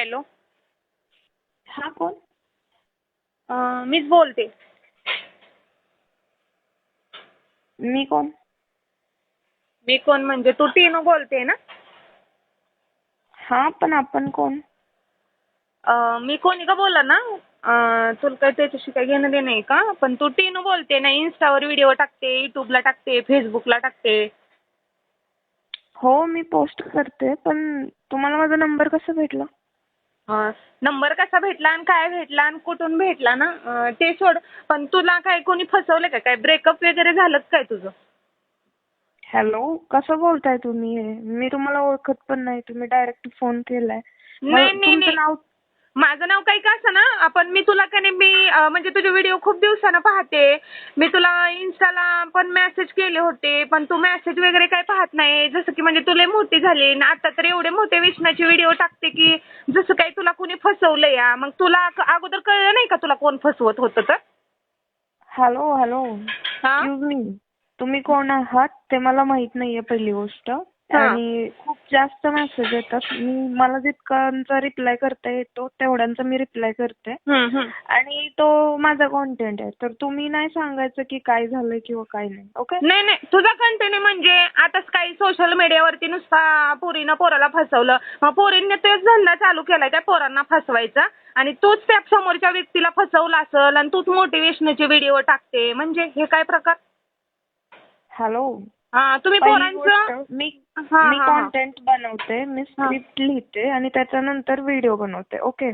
Hello. हा कोण? मीच बोलते. मी कोण? मी कोण म्हणजे तू टीनू बोलते ना? हा पण आपण कोण? अं, मी कोणी का बोला ना? अं, तुला काय त्याच्याशी काय घेणं देणं आहे का? पण तू टीनू बोलते ना इन्स्टावर व्हिडिओ टाकते युट्यूबला टाकते फेसबुकला टाकते. हो मी पोस्ट करते पण तुम्हाला माझा नंबर कसा भेटला? नंबर कसा भेटला आणि काय भेटला आणि कुठून भेटला ना ते सोड. पण तुला काय कोणी फसवलं का? काय ब्रेकअप वगैरे झालं काय तुझं? हॅलो कसं बोलताय तुम्ही? हे मी तुम्हाला ओळखत पण नाही. तुम्ही डायरेक्ट फोन केलाय. नाही, मला नाही, तुमचं नाही. नाव? माझं नाव काही का असं ना आपण मी तुला का नाही मी म्हणजे तुझे व्हिडिओ खूप दिवसानं पाहते. मी तुला इन्स्टाला पण मेसेज केले होते पण तू मेसेज वगैरे काही पाहत नाही. जसं की म्हणजे तुला मोठी झाली आणि आता तर एवढे मोठे विष्णाचे व्हिडिओ टाकते की जसं काही तुला कोणी फसवलं या मग तुला अगोदर कळलं नाही का तुला कोण फसवत होतं तर? हॅलो हॅलो हा? तुम्ही कोण आहात? ते मला माहीत नाहीये पहिली गोष्ट. आणि खूप जास्त मेसेज येतात. मी मला जितकांचा रिप्लाय करता येतो तेवढ्यांचा मी रिप्लाय करते. आणि तो माझा कॉन्टेंट आहे. तर तुम्ही नाही सांगायचं की काय झालंय किंवा काय नाही ओके नाही नाही. तुझा कंटिन्यू म्हणजे आताच काही सोशल मीडियावरती नुसता पोरीनं पोराला फसवलं. मग पोरींनी तेच धंदा चालू केलाय त्या पोरांना फसवायचा. आणि तूच त्या समोरच्या व्यक्तीला फसवला असल आणि तूच मोटिवेशनचे व्हिडिओ टाकते. म्हणजे हे काय प्रकार? हॅलो तुम्ही पोरांचं मी मी. कॉन्टेंट बनवते मी स्क्रिप्ट लिहिते आणि त्याच्यानंतर व्हिडिओ बनवते ओके.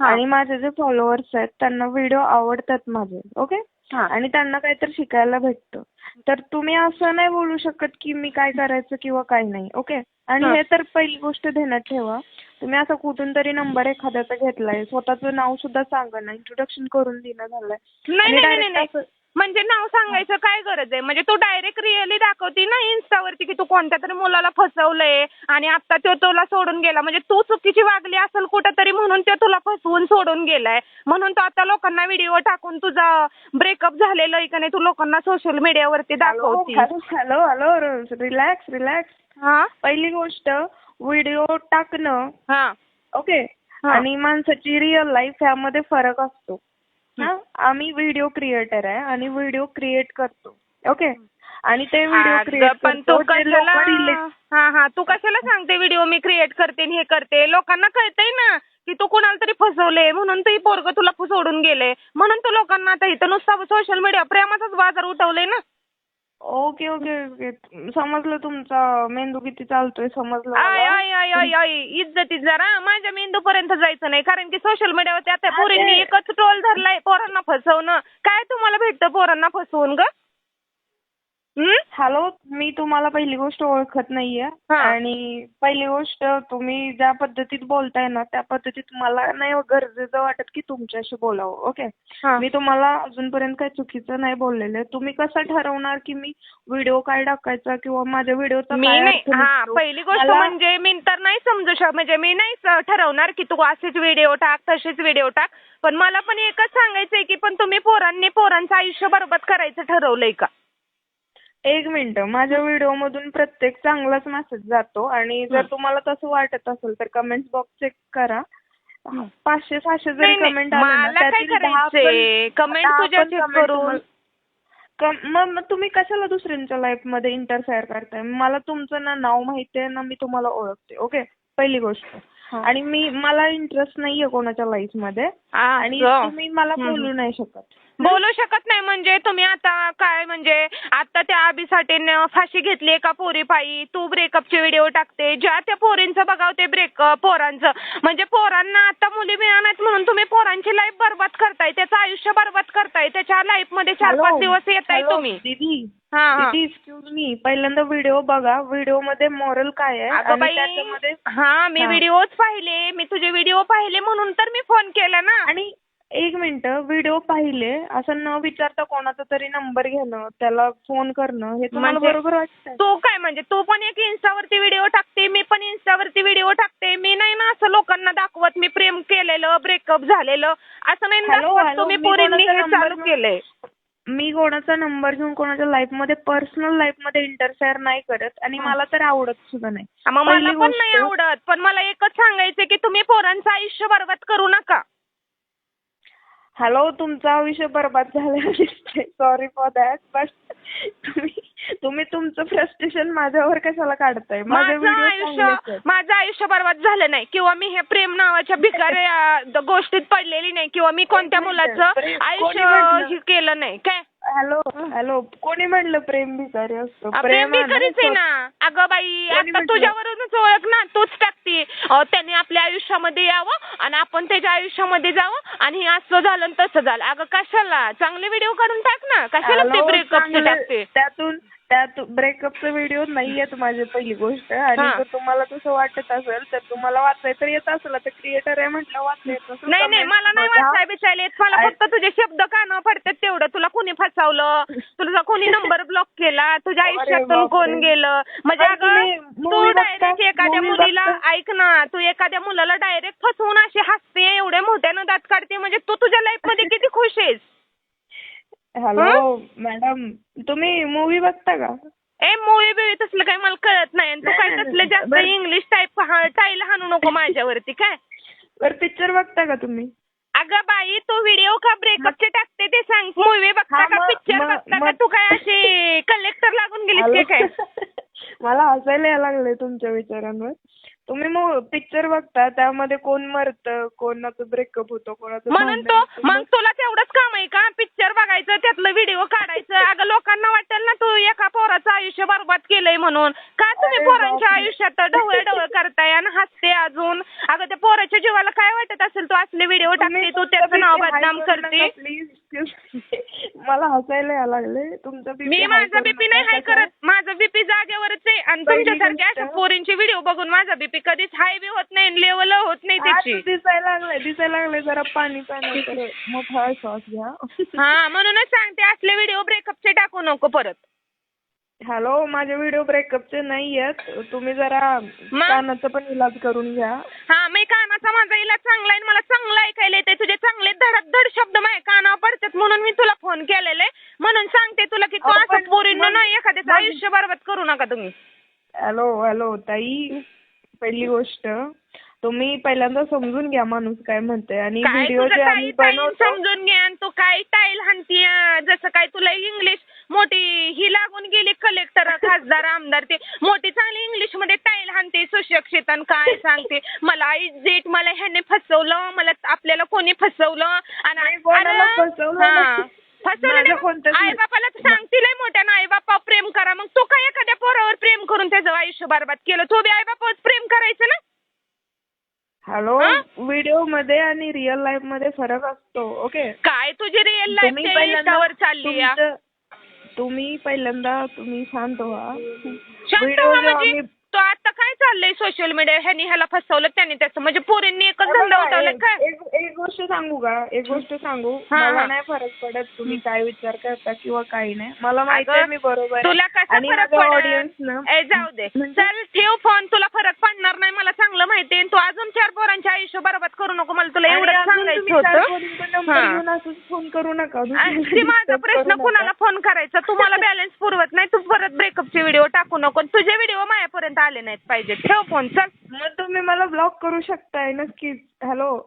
आणि माझे जे फॉलोअर्स आहेत त्यांना व्हिडिओ आवडतात माझे ओके हा. आणि त्यांना काहीतरी शिकायला भेटतं तर तुम्ही असं नाही बोलू शकत की मी काय करायचं किंवा काय नाही ओके आणि हा. तर पहिली गोष्ट ध्यानात ठेवा तुम्ही असा कुठून तरी नंबर एखाद्याचा घेतलाय स्वतःचं नाव सुद्धा सांगा ना इंट्रोडक्शन करून देणं झालंय म्हणजे नाव सांगायचं काय गरज आहे? म्हणजे तू डायरेक्ट रिअली दाखवती ना इन्स्टावरती की तू कोणत्या तरी मुलाला फसवलंय आणि आता तो तुला सोडून गेला. म्हणजे तू चुकीची वागली असेल कुठंतरी म्हणून तो तुला फसवून सोडून गेलाय. म्हणून तो आता लोकांना व्हिडिओ टाकून तुझा ब्रेकअप झालेलं आहे का नाही तू लोकांना सोशल मीडियावरती दाखवती. हॅलो हॅलो रिलॅक्स रिलॅक्स हा? पहिली गोष्ट व्हिडिओ टाकणं. हा. ओके. आणि माणसाची रिअल लाईफ ह्यामध्ये फरक असतो. आम्ही व्हिडिओ क्रिएटर आहे आणि व्हिडिओ क्रिएट करतो. ओके आणि ते व्हिडिओ क्रिएट पण तू कशाला हा हा. तू कशाला सांगते व्हिडिओ मी क्रिएट करते आणि हे करते? लोकांना कळतंय ना की तू कुणाला तरी फसवले म्हणून ते पोरग तुला सोडून गेले. म्हणून तू लोकांना आता इथं नुसता सोशल मीडिया प्रेमाचाच बाजार उठवलंय ना. ओके ओके ओके समजलं तुमचा मेंदू किती चालतोय समजलं आय मला. आय आय आय आय इज्जतीत जरा माझ्या मेंदू पर्यंत जायचं नाही कारण की सोशल मीडियावरती आता. पोरींनी एकच ट्रोल धरलाय पोरांना फसवणं काय तुम्हाला भेटतं पोरांना फसवून ग? हॅलो मी तुम्हाला पहिली गोष्ट ओळखत नाहीये. आणि पहिली गोष्ट तुम्ही ज्या पद्धतीत बोलताय ना त्या पद्धतीत मला नाही गरजेचं वाटत की तुमच्याशी बोलावं ओके. मी तुम्हाला अजूनपर्यंत काही चुकीचं नाही बोललेलं तुम्ही कसं ठरवणार की मी व्हिडिओ काय टाकायचा किंवा माझ्या व्हिडिओचा मी नाही? पहिली गोष्ट म्हणजे मी तर नाही समजू शक म्हणजे मी नाही ठरवणार की तू असेच व्हिडिओ टाक तसेच व्हिडिओ टाक. पण मला पण एकच सांगायचंय की पण तुम्ही पोरांनी पोरांचं आयुष्य बरबाद करायचं ठरवलंय का? एक मिनिट माझ्या व्हिडिओ मधून प्रत्येक चांगलाच मेसेज जातो आणि जर. तुम्हाला तसं वाटत असेल तर कमेंट बॉक्स चेक करा पाचशे सहाशे जरी. कमेंट आले ना मला काय त्यातील दहा पण- करायचंय? comment दहा तुझ्या पण check comment करून. तुम्हाला- कम- मग तुम्ही कशाला दुसऱ्यांच्या लाईफमध्ये इंटरफेअर करताय मला तुमचं ना नाव माहितीये ना मी तुम्हाला ओळखते ओके पहिली गोष्ट. आणि मी मला इंटरेस्ट नाहीये कोणाच्या लाईफमध्ये आणि. तुम्ही मला. बोलू नाही शकत बोलू शकत नाही म्हणजे तुम्ही आता काय म्हणजे आता त्या आबीसाठी न फाशी घेतली एका पोरीपायी तू ब्रेकअपचे व्हिडिओ टाकते. ज्या त्या पोरींचं बघाव ते ब्रेकअप पोरांचं. म्हणजे पोरांना आता मुली मिळणार म्हणून तुम्ही पोरांची लाईफ बरबाद करताय. त्याचं आयुष्य बरबाद करताय. त्याच्या लाईफमध्ये चार पाच दिवस येताय हॅलो, तुम्ही. दीदी. एक्सक्यूज मी पहिल्यांदा व्हिडिओ बघा. व्हिडिओमध्ये मॉरल काय आहे? हा मी. व्हिडिओच पाहिले. मी तुझे व्हिडिओ पाहिले म्हणून तर मी फोन केला ना. आणि एक मिनिट व्हिडिओ पाहिले. असं न विचारता कोणाचा तरी नंबर घेणं त्याला फोन करणं हे तुम्हाला म्हणजे बरोबर वाटतंय. तू काय म्हणजे तू पण एक इन्स्टावरती व्हिडिओ टाकते मी पण इन्स्टावरती व्हिडिओ टाकते. मी नाही ना असं लोकांना दाखवत मी प्रेम केलेलं ब्रेकअप झालेलं. असं नाही दाखवत तुम्ही मी पोरींनी हे चालू केलंय. मी कोणाचा नंबर घेऊन कोणाच्या लाईफमध्ये पर्सनल लाईफमध्ये इंटरफेअर नाही करत आणि मला तर आवडत सुद्धा नाही. मला पण नाही आवडत पण मला एकच सांगायचं की तुम्ही पोरांचं आयुष्य बरबाद करू नका. हॅलो तुमचा आयुष्य बरबाद झालेला दिसतंय सॉरी फॉर दॅट बट तुम्ही तुम्ही तुमचं फ्रस्ट्रेशन माझ्यावर कशाला काढताय? माझे माझं व्हिडिओ आयुष्य माझं आयुष्य बरबाद झालं नाही. किंवा मी हे प्रेम नावाच्या भिकारी गोष्टीत पडलेली नाही. किंवा मी कोणत्या मुलाचं प्रेम- कोणी आयुष्य? हे केलं नाही. काय? हॅलो हॅलो कोणी म्हणलं प्रेम भिकारी असतो? प्रेम भिकारीच आहे ना. अगं बाई आता? तुझ्यावरूनच ओळख ना. तूच टाकते. त्याने आपल्या आयुष्यामध्ये यावं आणि आपण त्याच्या आयुष्यामध्ये जावं आणि हे असं झालं आणि तसं झालं. अगं कशाला? चांगले व्हिडिओ काढून टाक ना. कशाला ते चांगलं- टाकते? त्यातून त्यात ब्रेकअपचा व्हिडिओ नाहीयेत माझी पहिली गोष्ट. आणि हा. जर तुम्हाला तसं वाटत असेल तर तुम्हाला वाचायचं येत असेल तर क्रिएटर आहे म्हटलं वाचता येत नाही नाही comment मला नाही बघा. बिचायला येत. मला फक्त तुझे शब्द कानावर पडतात तेवढं. तुला कोणी फसवलं? तुझा कोणी नंबर ब्लॉक केला? तुझ्या अरे आयुष्यातून बापरे. कोण गेलं? म्हणजे अगं तुम्ही तू movie बघता? डायरेक्ट एखाद्या movie मुलीला बघता? ऐक ना. तू एखाद्या मुलाला डायरेक्ट फसवून अशी हसते एवढ्या मोठ्यानं दात काढते. म्हणजे तू तुझ्या लाईफमध्ये किती खुश आहेस? हॅलो मॅडम तुम्ही मूवी बघता का? ए मूवी बिवी तसलं काही मला कळत नाही. आणि तू काय तसलं. जास्त. इंग्लिश टाईप टाईल हाणू नको माझ्यावरती काय? बरं पिक्चर बघता का तुम्ही? अगं बाई तू व्हिडिओ का ब्रेकअपचे टाकते ते सांग. मूवी बघता का पिक्चर बघता का? तू काय अशी कलेक्टर लागून गेलीस की काय? मला हसायला यायला लागलंय तुमच्या विचारांवर. तुम्ही मग पिक्चर बघता त्यामध्ये कोण मरतं कोणाचं ब्रेकअप होतो कोणाचं म्हणून तो. मग तुला तेवढंच काम आहे का पिक्चर बघायचं त्यातलं व्हिडिओ काढायचं अगं लोकांना वाटेल ना तू एका पोराचं आयुष्य बरबाद केलंय म्हणून. का तुम्ही पोरांच्या. आयुष्यात ढवळ ढवळ करताय आणि हसते अजून? अगं त्या पोराच्या जीवाला काय वाटत असेल? तू असले व्हिडिओ टाकते तू त्याचं नाव बदनाम करू करते. मला हसायला यायला लागले तुमचं BP मी high माझा करू बीपी नका. नाही हाय? करत. माझं बीपी जागेवरच आहे आणि पहिली तुमच्यासारख्या गोष्ट- अशा पोरींचे व्हिडिओ बघून माझा बीपी कधीच हाय बी होत नाही लेवल होत नाही त्याची. दिसायला लागलंय दिसायला लागलंय. जरा पाणी पाणी तर मोठा श्वास घ्या. हा म्हणूनच सांगते असले व्हिडिओ ब्रेकअपचे टाकू नको परत. हॅलो माझे व्हिडिओ ब्रेकअपचे नाही आहेत तुम्ही जरा मग? कानाचा पण इलाज करून घ्या. हा मी कानाचा माझा इलाज चांगला आहे आणि मला चांगलं ऐकायला येते तुझे चांगले धड शब्द माझ्या कानावर पडतात म्हणून मी तुला फोन केलेला. म्हणून सांगते तुला की अहो, असं पण पोरींना मग- नाही एखाद्याचं मग- आयुष्य बरबाद करू नका तुम्ही. हॅलो हॅलो ताई. पहिली गोष्ट तुम्ही पहिल्यांदा समजून घ्या माणूस काय म्हणते आणि काय व्हिडिओ तुझं जे काही आम्ही टाईल बनवतो समजून घे आणि तू काय टाईल हाणतीय जसं काय तुला इंग्लिश मोठी ही लागून गेली कलेक्टर खासदार आमदार ते. मोठी चांगली इंग्लिशमध्ये टाईल हाणते सुशिक्षित आणि काय सांगते. मला इजेट मला ह्याने फसवलं मला आपल्याला कोणी फसवलं? आणि हा. फसवलं आई. बापाला सांगतील मोठ्या आई बापा प्रेम करा. मग तू काय एखाद्या पोरावर प्रेम करून त्याचं आयुष्य बरबाद केलं? तू बी आई बापावर प्रेम करायचं ना? हॅलो? व्हिडिओमध्ये आणि रिअल लाईफमध्ये फरक असतो ओके काय तुझी रिअल लाईफ चालली तुम्ही पहिल्यांदा तुम्ही शांत व्हा. शांत व्हा म्हणजे तो आता काय चाललंय सोशल मीडिया ह्यानी ह्याला फसवलं त्याने त्याचं. म्हणजे पोरींनी एकच धंदा काय? एक एक गोष्ट सांगू का? एक गोष्ट सांगू. मला. नाही फरक पडत तुम्ही काय विचार करता किंवा काही नाही. मला माहिती आहे मी बरोबर. तुला कसा फरक पडत? ऑडियन्स ना ए जाऊ दे. चल ठेव फोन तुला फरक पडणार नाही मला चांगलं माहिती आहे. तू अजून चार पोरांचे आयुष्य बरबाद करू नको मला तुला आणि एवढंच सांगायचं होतं. हा. फोन करू नका. आणि ते माझा प्रश्न. कुणाला फोन करायचा? तुम्हाला बॅलन्स पुरवत नाही तू परत ब्रेकअपचे व्हिडिओ टाकू नको. तुझे व्हिडिओ माझ्यापर्यंत आले नाहीत पाहिजे ठेव फोन चल. मग तुम्ही मला ब्लॉक करू शकताय नक्कीच. हॅलो